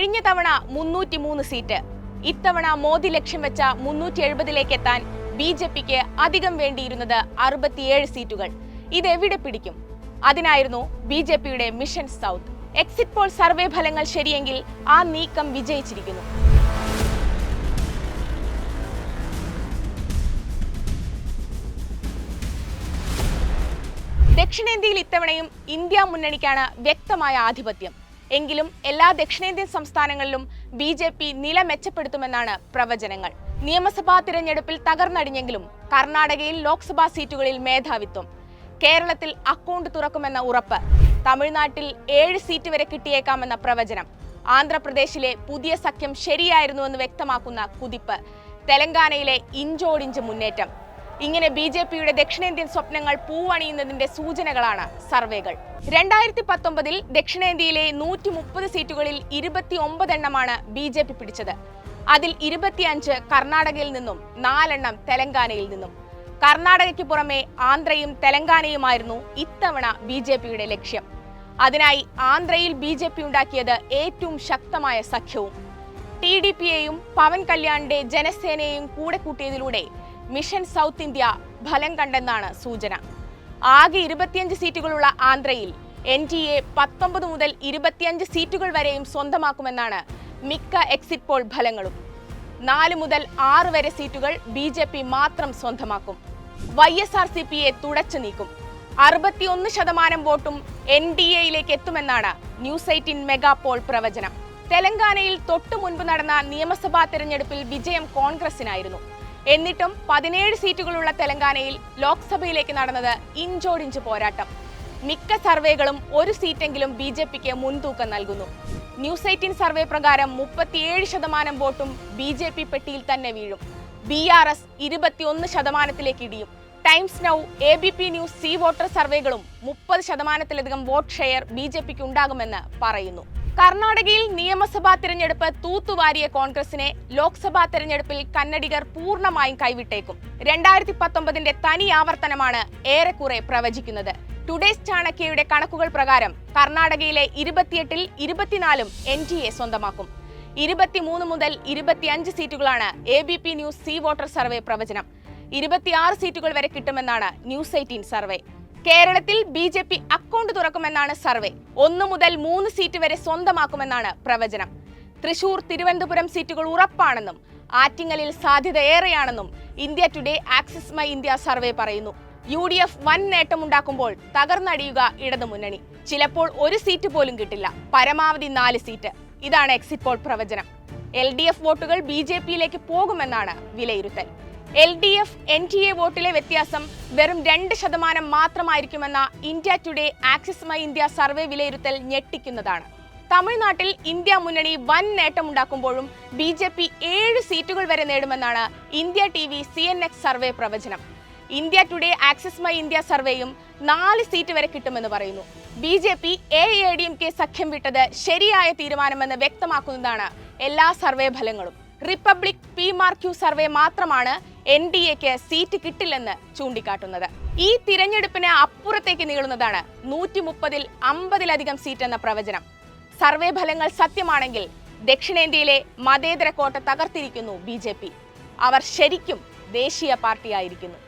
കഴിഞ്ഞ തവണ മുന്നൂറ്റി മൂന്ന് സീറ്റ്. ഇത്തവണ മോദി ലക്ഷ്യം വെച്ച മുന്നൂറ്റി എഴുപതിലേക്ക് എത്താൻ ബി ജെ പിക്ക് അധികം വേണ്ടിയിരുന്നത് അറുപത്തിയേഴ് സീറ്റുകൾ. ഇത് എവിടെ പിടിക്കും? അതിനായിരുന്നു ബി ജെ പിയുടെ mission south. Exit poll survey ഫലങ്ങൾ ശരിയെങ്കിൽ ആ നീക്കം വിജയിച്ചിരിക്കുന്നു. ദക്ഷിണേന്ത്യയിൽ ഇത്തവണയും ഇന്ത്യ മുന്നണിക്കാണ് വ്യക്തമായ ആധിപത്യം. എങ്കിലും എല്ലാ ദക്ഷിണേന്ത്യൻ സംസ്ഥാനങ്ങളിലും ബി ജെ പി നില മെച്ചപ്പെടുത്തുമെന്നാണ് പ്രവചനങ്ങൾ. നിയമസഭാ തിരഞ്ഞെടുപ്പിൽ തകർന്നടിഞ്ഞെങ്കിലും കർണാടകയിൽ ലോക്സഭാ സീറ്റുകളിൽ മേധാവിത്വം. കേരളത്തിൽ അക്കൗണ്ട് തുറക്കുമെന്ന ഉറപ്പ്. തമിഴ്നാട്ടിൽ ഏഴ് സീറ്റ് വരെ കിട്ടിയേക്കാമെന്ന പ്രവചനം. ആന്ധ്രാപ്രദേശിലെ പുതിയ സഖ്യം ശരിയായിരുന്നുവെന്ന് വ്യക്തമാക്കുന്ന കുതിപ്പ്. തെലങ്കാനയിലെ ഇഞ്ചോടിഞ്ച് മുന്നേറ്റം. ഇങ്ങനെ ബി ജെ പിയുടെ ദക്ഷിണേന്ത്യൻ സ്വപ്നങ്ങൾ പൂവണിയുന്നതിന്റെ സൂചനകളാണ് സർവേകൾ. രണ്ടായിരത്തി പത്തൊമ്പതിൽ ദക്ഷിണേന്ത്യയിലെ നൂറ്റി മുപ്പത് സീറ്റുകളിൽ ഇരുപത്തി ഒമ്പതെണ്ണമാണ് ബി ജെ പി പിടിച്ചത്. അതിൽ ഇരുപത്തിയഞ്ച് കർണാടകയിൽ നിന്നും നാലെണ്ണം തെലങ്കാനയിൽ നിന്നും. കർണാടകയ്ക്ക് പുറമെ ആന്ധ്രയും തെലങ്കാനയുമായിരുന്നു ഇത്തവണ ബി ജെ പിയുടെ ലക്ഷ്യം. അതിനായി ആന്ധ്രയിൽ ബി ജെ പി ഉണ്ടാക്കിയത് ഏറ്റവും ശക്തമായ സഖ്യവും. ടി ഡി പിയെയും പവൻ കല്യാണിന്റെ ജനസേനയെയും കൂടെ കൂട്ടിയതിലൂടെ മിഷൻ സൗത്ത് ഇന്ത്യ ഫലം കണ്ടെന്നാണ് സൂചന. ആകെ ഇരുപത്തിയഞ്ച് സീറ്റുകളുള്ള ആന്ധ്രയിൽ എൻ ഡി എ പത്തൊമ്പത് മുതൽ ഇരുപത്തിയഞ്ച് സീറ്റുകൾ വരെയും സ്വന്തമാക്കുമെന്നാണ് മിക്ക എക്സിറ്റ് പോൾ ഫലങ്ങളും. നാല് മുതൽ ആറ് വരെ സീറ്റുകൾ ബി ജെ പി മാത്രം സ്വന്തമാക്കും. വൈ എസ് ആർ സി പിയെ തുടച്ചു നീക്കും. അറുപത്തിയൊന്ന് ശതമാനം വോട്ടും എൻ ഡി എയിലേക്ക് എത്തുമെന്നാണ് ന്യൂസ് എയ്റ്റീൻ മെഗാ പോൾ പ്രവചനം. തെലങ്കാനയിൽ തൊട്ടു മുൻപ് നടന്ന നിയമസഭാ തെരഞ്ഞെടുപ്പിൽ വിജയം കോൺഗ്രസിനായിരുന്നു. എന്നിട്ടും പതിനേഴ് സീറ്റുകളുള്ള തെലങ്കാനയിൽ ലോക്സഭയിലേക്ക് നടന്നത് ഇഞ്ചോടിഞ്ച് പോരാട്ടം. മിക്ക സർവേകളും ഒരു സീറ്റെങ്കിലും ബി ജെ പിക്ക് മുൻതൂക്കം നൽകുന്നു. ന്യൂസ് എയ്റ്റീൻ സർവേ പ്രകാരം മുപ്പത്തിയേഴ് ശതമാനം വോട്ടും ബി ജെ പി പെട്ടിയിൽ തന്നെ വീഴും. ബി ആർ എസ് ഇരുപത്തിയൊന്ന് ശതമാനത്തിലേക്ക് ഇടിയും. Times Now A B P News C Voter സർവേകളും മുപ്പത് ശതമാനത്തിലധികം വോട്ട് ഷെയർ ബി ജെ പിക്ക് ഉണ്ടാകുമെന്ന് പറയുന്നു. കർണാടകയിൽ നിയമസഭാ തിരഞ്ഞെടുപ്പ് തൂത്തുവാരിയ കോൺഗ്രസിനെ ലോക്സഭാ തിരഞ്ഞെടുപ്പിൽ കന്നഡിഗർ പൂർണമായും കൈവിട്ടേക്കും. രണ്ടായിരത്തി പത്തൊമ്പതിന്റെ തനി ആവർത്തനമാണ് ഏറെക്കുറെ പ്രവചിക്കുന്നത്. ടുഡേസ് ചാണക്യയുടെ കണക്കുകൾ പ്രകാരം കർണാടകയിലെ ഇരുപത്തിയെട്ടിൽ ഇരുപത്തിനാലും എൻ ഡി എ സ്വന്തമാക്കും. ഇരുപത്തിമൂന്ന് മുതൽ ഇരുപത്തിയഞ്ച് സീറ്റുകളാണ് A B P News C Voter survey പ്രവചനം. ഇരുപത്തിയാറ് സീറ്റുകൾ വരെ കിട്ടുമെന്നാണ് ന്യൂസ് എയ്റ്റീൻ സർവേ. കേരളത്തിൽ ബി ജെ പി അക്കൗണ്ട് തുറക്കുമെന്നാണ് സർവേ. ഒന്ന് മുതൽ മൂന്ന് സീറ്റ് വരെ സ്വന്തമാക്കുമെന്നാണ് പ്രവചനം. തൃശൂർ തിരുവനന്തപുരം സീറ്റുകൾ ഉറപ്പാണെന്നും ആറ്റിങ്ങലിൽ സാധ്യത ഏറെയാണെന്നും India Today Axis My India survey പറയുന്നു. യു ഡി എഫ് വൻ നേട്ടമുണ്ടാക്കുമ്പോൾ തകർന്നടിയുക ഇടതുമുന്നണി ചിലപ്പോൾ ഒരു സീറ്റ് പോലും കിട്ടില്ല. പരമാവധി നാല് സീറ്റ്. ഇതാണ് എക്സിറ്റ് പോൾ പ്രവചനം. എൽ ഡി എഫ് വോട്ടുകൾ ബി ജെ പിയിലേക്ക് പോകുമെന്നാണ് വിലയിരുത്തൽ. L D F N D A വോട്ടിലെ വ്യത്യാസം വെറും രണ്ട് ശതമാനം മാത്രമായിരിക്കുമെന്ന India Today Axis My India survey വിലയിരുത്തൽ ഞെട്ടിക്കുന്നതാണ്. തമിഴ്നാട്ടിൽ ഇന്ത്യ മുന്നണി വൻ നേട്ടമുണ്ടാക്കുമ്പോഴും ബി ജെ പി ഏഴ് സീറ്റുകൾ വരെ നേടുമെന്നാണ് India T V C N X survey പ്രവചനം. India Today Axis My India സർവേയും നാല് സീറ്റ് വരെ കിട്ടുമെന്ന് പറയുന്നു. B J P A A D M K സഖ്യം വിട്ടത് ശരിയായ തീരുമാനമെന്ന് വ്യക്തമാക്കുന്നതാണ് എല്ലാ സർവേ ഫലങ്ങളും. Republic P Marq survey മാത്രമാണ് എൻ ഡി എക്ക് സീറ്റ് കിട്ടില്ലെന്ന് ചൂണ്ടിക്കാട്ടുന്നത്. ഈ തിരഞ്ഞെടുപ്പിന് അപ്പുറത്തേക്ക് നീളുന്നതാണ് നൂറ്റി മുപ്പതിൽ അമ്പതിലധികം സീറ്റ് എന്ന പ്രവചനം. സർവേ ഫലങ്ങൾ സത്യമാണെങ്കിൽ ദക്ഷിണേന്ത്യയിലെ മതേതര കോട്ട തകർത്തിരിക്കുന്നു ബി അവർ ശരിക്കും ദേശീയ പാർട്ടിയായിരിക്കുന്നു.